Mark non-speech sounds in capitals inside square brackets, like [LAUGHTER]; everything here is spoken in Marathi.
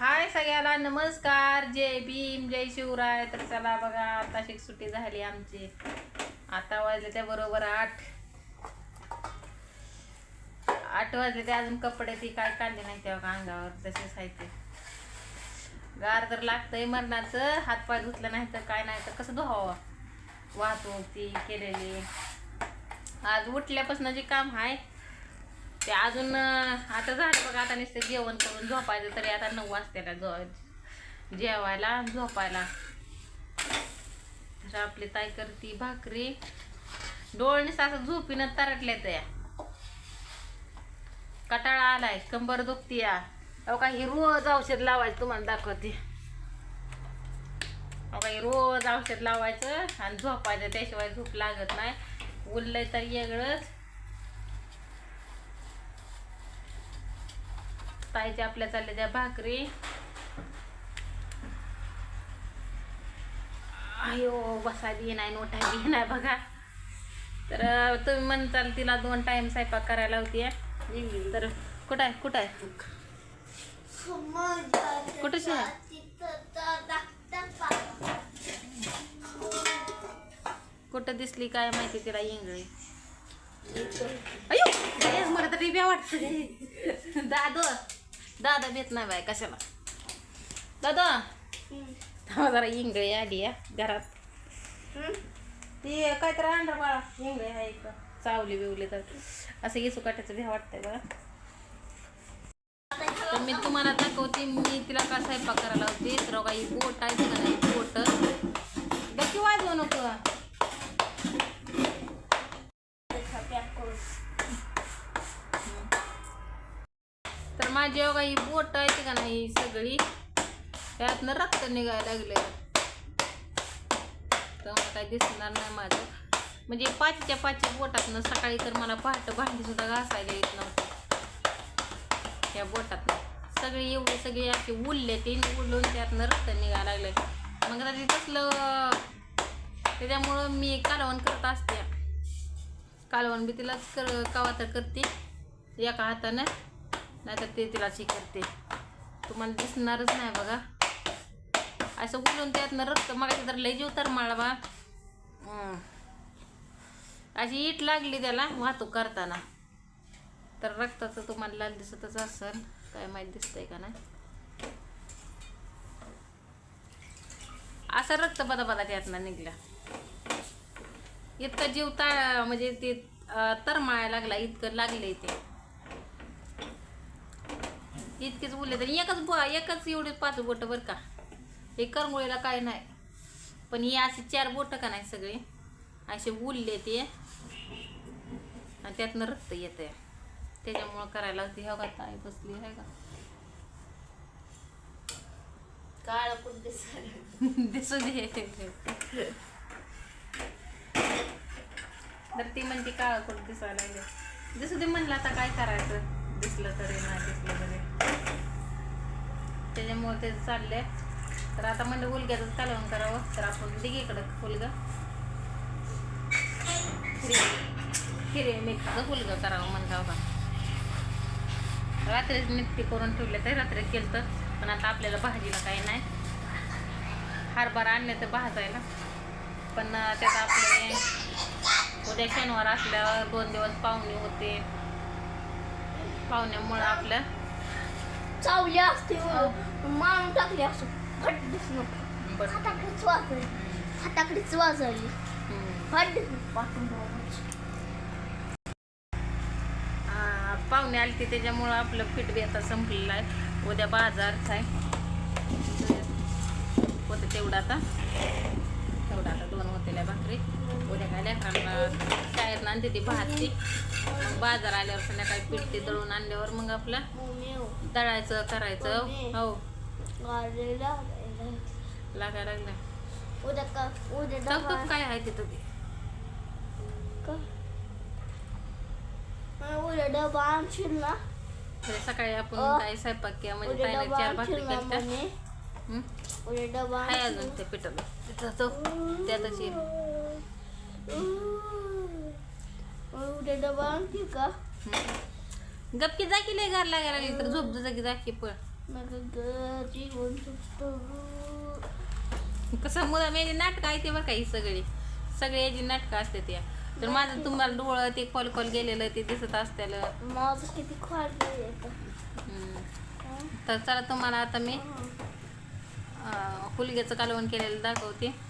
हाय सगळ्याला नमस्कार. जय भीम जय शिवराय. तर चला बघा आता शिक सुट्टी झाली आमची. आता वाजले त्या बरोबर आठ. आठ वाजले ते अजून कपडे ती काय काढले नाही तेव्हा अंगावर तसेच आहे ते गार तर लागतंय मरणाचं. हातपाय धुतलं नाही तर काय नाही तर कसं धुवावं? वाहतूक ती केलेली. आज उठल्यापासून जे काम आहे ते अजून आता झालं बघा आता नुसतं जेवण करून झोपायचं तरी आता नऊ वाजतेला जो जेवायला आणि झोपायला. तर आपली ताई करती भाकरी. डोळणीस असं झोपीनं तरटले या कटाळा आलाय कंबर दुखती या अहो काही रोज औषध लावायचं तुम्हाला दाखवते. अहो काही रोज औषध लावायचं आणि झोपायचं त्याशिवाय झोप लागत नाही. उरलंय तर वेगळंच. पाहिजे आपल्या चालल्या त्या भाकरी. अयो बसा बी नाही नोटा बी नाही बघा. तर तुम्ही म्हणताल तिला दोन टाइम स्वयंपाक करायला होती तर कुठं आहे कुठं आहे? कुठं शे कुठं दिसली काय माहिती तिला इंगळी? अयो मला तर रिब्या वाटत दादो. दादा भेट नाही बाय कशाला? दादा? थांबा जरा इंगळी आली या घरात. ती काय तर अंडर बाळा इंगळी आहे इथं. चावली बिवली तर. असं येसू काट्याचं भ्या वाटतंय बघा तर मी तुम्हाला दाखवते मी तिला का स्वयंपाक करायला होती तर काही बोट आहे का नाही बोट गच्ची वाजवू नको. माझी बघा ही बोट आहे का नाही ही सगळी? त्यातनं रक्त निघायला लागलं तर मला काही दिसणार नाही माझं. म्हणजे पाचच्या पाचच्या बोटातनं सकाळी तर मला पहाटं भांडी सुद्धा घासायला येत नव्हतं. त्या बोटातनं. सगळी एवढी सगळी अशी उरले ते उडलून त्यातनं रक्त निघायला लागले मग आता तसलं त्याच्यामुळं मी कालवण करत असते. कालवण बी तिलाच कर कवा तर करते. एका हातानं. नाहीतर ते तिला हे करते. तुम्हाला दिसणारच नाही बघा. असं उलून त्यातनं रक्त मागायचं तर लय जीव तर बा अशी ईट लागली त्याला वाहतूक करताना. तर रक्ताचं तुम्हाला लाल दिसतच असेल काय माहीत दिसतंय का नाही. असं रक्त बदा बदा त्यातनं निघला इतकं जीव ता म्हणजे ते अं, तरमाळायला लागला इतकं लागले ते. इतकेच बोलले तर. एकच ब एकच एवढे पाच बोट बरं का? हे करमुळेला काय नाही. पण ही अशी चार बोट का नाही सगळे? असे उरले ते. आणि त्यातनं रक्त येते त्याच्यामुळं करायला होती. हो का ताई बसली आहे का काळ पण [LAUGHS] दिसू दे. तर ती म्हणते काळ कुठं दिसायला दिसू दे म्हणलं आता काय करायचं. दिसलं तरी नाही दिसलं तरी. त्याच्यामुळे ते चालले तर आता म्हणलं उलग्याचंच कालवण करावं. तर आपण दिगीकडं फुलगं हिरे. हिरे मिरचीचं फुलगं करावं म्हणलं का रात्रीच नित्ती करून ठेवले तर रात्री केलं तर पण आता आपल्याला भाजीला काही नाही. हरभरा आणले तर भाजायला. पण त्यात आपले उद्या शनिवार असल्यावर दोन दिवस पाहुणे होते. पाहुण्यामुळं आपलं चावली असते मारून टाकली असं. फट दिसणं. बरं. फटाकडीच वाजली. फट दिसणं. पाठून जाऊ. आ, पाहुणे आले ते त्याच्यामुळं आपलं पीठ बी आता संपलेलं आहे. उद्या बाजारच आहे. होतं तेवढं आता. तेवढं आता दोन होतेल्या भाकरी. उद्या काय लेकरांना आणते ती भाजी मग बाजार आल्यावर संध्याकाळी पीठ ते दळून आणल्यावर मग आपलं. दळायचं करायचं. हो. लागायला लागलं उद्या काय आहे तिथं ते उद्या डबा आणशील ना? सकाळी आपण काय स्वयंपाक केला? म्हणजे ताईने डबा चार भाकरी केल्या हं? अजून ते पिठाला. तो त्यातच येईल. उद्या डबा आणशील का. गपकी जा की लय गार लागायला लागली तर झोप जा की जा की पण सुटतं. कसं मुलं मेली नाटकं आहे ते बरं का ही सगळी. सगळी याची नाटकं असते त्या. तर माझं तुम्हाला डोळं ते कॉल कॉल गेलेलं ते दिसत असतेल माझं किती तर चला तुम्हाला आता मी हुलग्याचं कालवण केलेलं दाखवते.